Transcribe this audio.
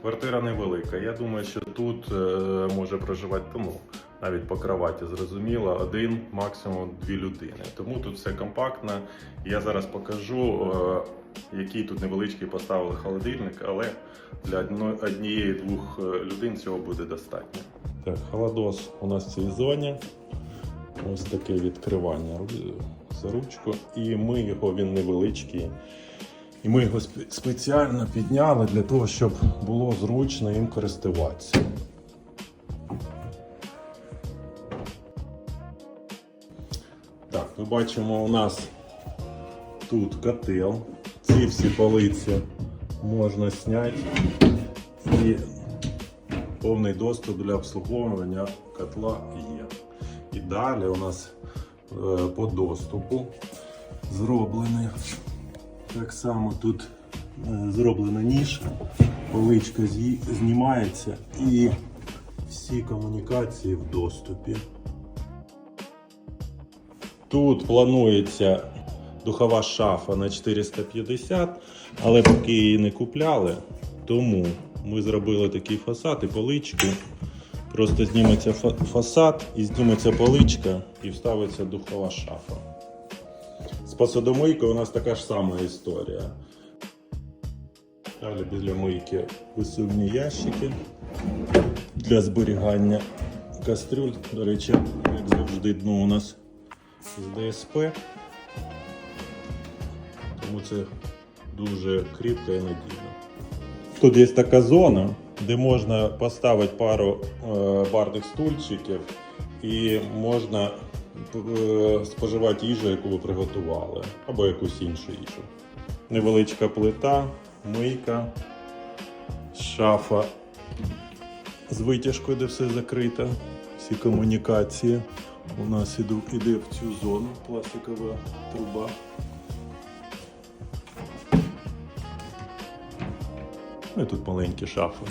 Квартира невелика. Я думаю, що тут е, може проживати тому. Навіть по кроваті зрозуміло, один, максимум дві людини. Тому тут все компактно. Я зараз покажу, е, який тут невеличкий поставили холодильник, але для однієї-двох е, людей цього буде достатньо. Так, холодос у нас в цій зоні. Ось таке відкривання за ручку. І ми його, він невеличкий. І ми його спеціально підняли для того, щоб було зручно їм користуватися. Так, ми бачимо, у нас тут котел. Ці всі полиці можна зняти. І повний доступ для обслуговування котла є. І далі у нас е, по доступу зроблений. Так само тут е, зроблена ніша, поличка знімається і всі комунікації в доступі. Тут планується духова шафа на 450, але поки її не купляли, тому ми зробили такий фасад і поличку. Просто зніметься фасад і зніметься поличка і вставиться духова шафа. З посудомийкою у нас така ж сама історія. Далі біля мийки висувні ящики для зберігання кастрюль. До речі, як завжди, дно у нас з ДСП. Тому це дуже кріпко і надійно. Тут є така зона, де можна поставити пару е, барних стульчиків і можна споживати їжу, яку ви приготували, або якусь іншу їжу. Невеличка плита, мийка, шафа з витяжкою, де все закрито, всі комунікації. У нас іде в цю зону пластикова труба. Ну і тут маленькі шафи.